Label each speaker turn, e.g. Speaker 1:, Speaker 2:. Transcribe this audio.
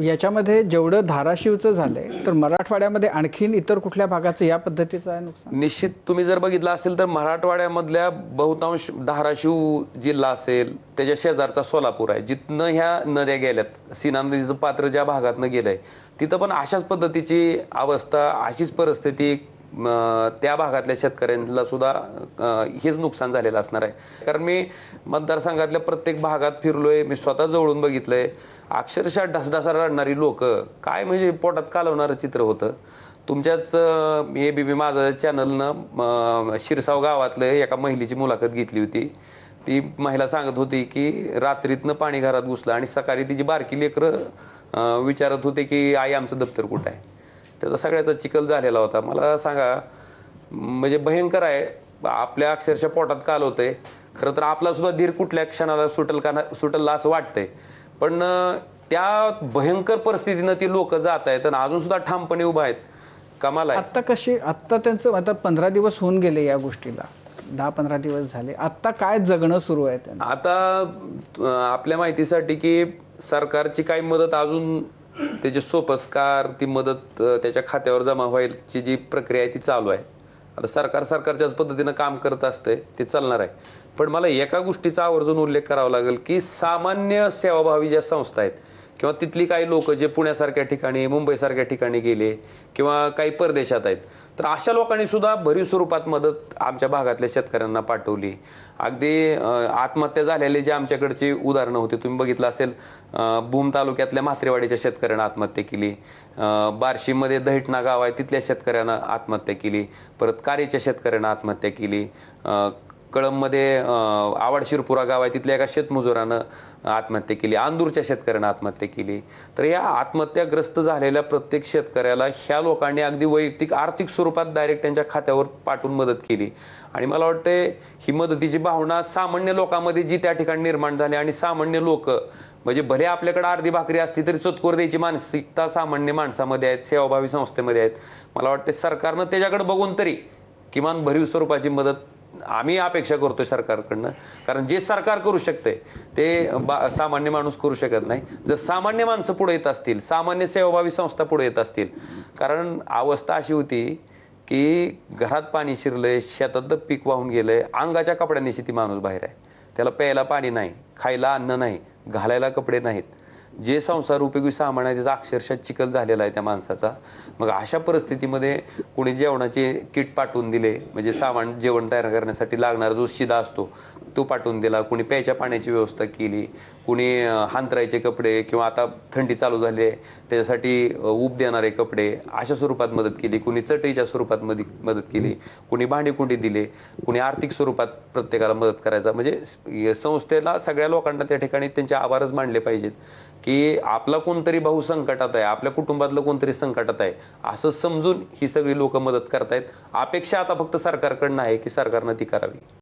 Speaker 1: याच्यामध्ये जेवढं धाराशिवचं झालंय तर मराठवाड्यामध्ये आणखीन इतर कुठल्या भागाचं या पद्धतीचं आहे नुकसान?
Speaker 2: निश्चित तुम्ही जर बघितलं असेल तर मराठवाड्यामधल्या बहुतांश धाराशिव जिल्हा असेल त्याच्या शेजारचा सोलापूर आहे जिथनं ह्या नद्या गेल्यात सीना नदीचं पात्र ज्या भागातनं गेलंय तिथं पण अशाच पद्धतीची अवस्था अशीच परिस्थिती त्या भागातल्या शेतकऱ्यांना सुद्धा हेच नुकसान झालेलं असणार आहे. कारण मी मतदारसंघातल्या प्रत्येक भागात फिरलोय मी स्वतः जवळून बघितलंय. अक्षरशः ढसढसा रडणारी लोक काय म्हणजे पोटात कालवणारं चित्र होतं. तुमच्याच ए बी बी माझं चॅनलनं शिरसाव गावातलं एका महिलेची मुलाखत घेतली होती. ती महिला सांगत होती की रात्रीतनं पाणी घरात घुसलं आणि सकाळी तिची बारकी लेकरं विचारत होते की आई आमचं दप्तर कुठं आहे? त्याचा सगळ्याचा चिखल झालेला होता. मला सांगा म्हणजे भयंकर आहे. आपल्या अक्षरशः पोटात काल होतंय. खरं तर आपला सुद्धा धीर कुठल्या क्षणाला सुटल का सुटलला असं वाटतंय. पण त्या भयंकर परिस्थितीनं ती लोक जात आहेत आणि अजून सुद्धा ठामपणे उभा आहेत. कमाल आहे.
Speaker 1: आत्ता कशी आत्ता त्यांचं आता पंधरा दिवस होऊन गेले या गोष्टीला. दहा पंधरा दिवस झाले. आत्ता काय जगणं सुरू आहे
Speaker 2: आता आपल्या माहितीसाठी की सरकारची काही मदत अजून त्याचे सोपस्कार ती मदत त्याच्या खात्यावर जमा व्हायची जी प्रक्रिया आहे ती चालू आहे. आता सरकार सरकारच्याच पद्धतीनं काम करत असतंय ते चालणार आहे. पण मला एका गोष्टीचा आवर्जून उल्लेख करावा लागेल की सामान्य सेवाभावी ज्या संस्था आहेत किंवा तिथली काही लोक जे पुण्यासारख्या ठिकाणी मुंबईसारख्या ठिकाणी गेले किंवा काही परदेशात आहेत तर अशा लोकांनी सुद्धा भरीव स्वरूपात मदत आमच्या भागातल्या शेतकऱ्यांना पाठवली. अगदी आत्महत्या झालेले जे आमच्याकडची उदाहरणं होती तुम्ही बघितलं असेल भूम तालुक्यातल्या म्हात्रेवाडीच्या शेतकऱ्यांना आत्महत्या केली. बार्शीमध्ये दहिटणा गाव आहे तिथल्या शेतकऱ्यांना आत्महत्या केली. परत कारीच्या शेतकऱ्यांना आत्महत्या केली. कळंबमध्ये आवाड शिरपुरा गाव आहे तिथल्या एका शेतमजुरानं आत्महत्या केली. आंदूरच्या शेतकऱ्यानं आत्महत्या केली. तर या आत्महत्याग्रस्त झालेल्या प्रत्येक शेतकऱ्याला ह्या लोकांनी अगदी वैयक्तिक आर्थिक स्वरूपात डायरेक्ट त्यांच्या खात्यावर पाठवून मदत केली. आणि मला वाटते ही मदतीची भावना सामान्य लोकांमध्ये जी त्या ठिकाणी निर्माण झाली आणि सामान्य लोक म्हणजे भले आपल्याकडे अर्धी भाकरी असली तरी चतकोर द्यायची मानसिकता सामान्य माणसामध्ये आहेत सेवाभावी संस्थेमध्ये आहेत. मला वाटते सरकारनं त्याच्याकडे बघून तरी किमान भरीव स्वरूपाची मदत आम्ही अपेक्षा करतोय सरकारकडनं. कारण जे सरकार करू शकते ते बा- सामान्य माणूस करू शकत नाही. जर सामान्य माणसं पुढे येत असतील सामान्य सेवाभावी संस्था पुढे येत असतील कारण अवस्था अशी होती की घरात पाणी शिरलंय शेतात पीक वाहून गेलंय अंगाच्या कपड्यांनी ती माणूस बाहेर आहे. त्याला प्यायला पाणी नाही खायला अन्न नाही घालायला कपडे नाहीत. जे संसार उपयोगी सामान आहे त्याचा अक्षरशः चिखल झालेला आहे त्या माणसाचा. मग अशा परिस्थितीमध्ये कुणी जेवणाचे किट पाठवून दिले म्हणजे सामान जेवण तयार करण्यासाठी लागणारा जो शिदा असतो तो पाठवून दिला. कुणी प्यायच्या पाण्याची व्यवस्था केली कुणी हांतरायचे कपडे किंवा आता थंडी चालू झाली आहे त्याच्यासाठी ऊब देणारे कपडे अशा स्वरूपात मदत केली. कुणी चटईच्या स्वरूपात मदत मदत केली कुणी भांडीकुंडी दिले कुणी आर्थिक स्वरूपात प्रत्येकाला मदत करायचा. म्हणजे संस्थेला सगळ्या लोकांना त्या ठिकाणी त्यांचे आभारच मानले पाहिजेत. की आपला कोणतरी भाऊ संकटात आहे आपल्या कुटुंबातलं कोणतरी संकटात आहे असं समजून ही सगळी लोक मदत करतायत. अपेक्षा आता फक्त सरकारकडनं आहे की सरकारनं ती करावी.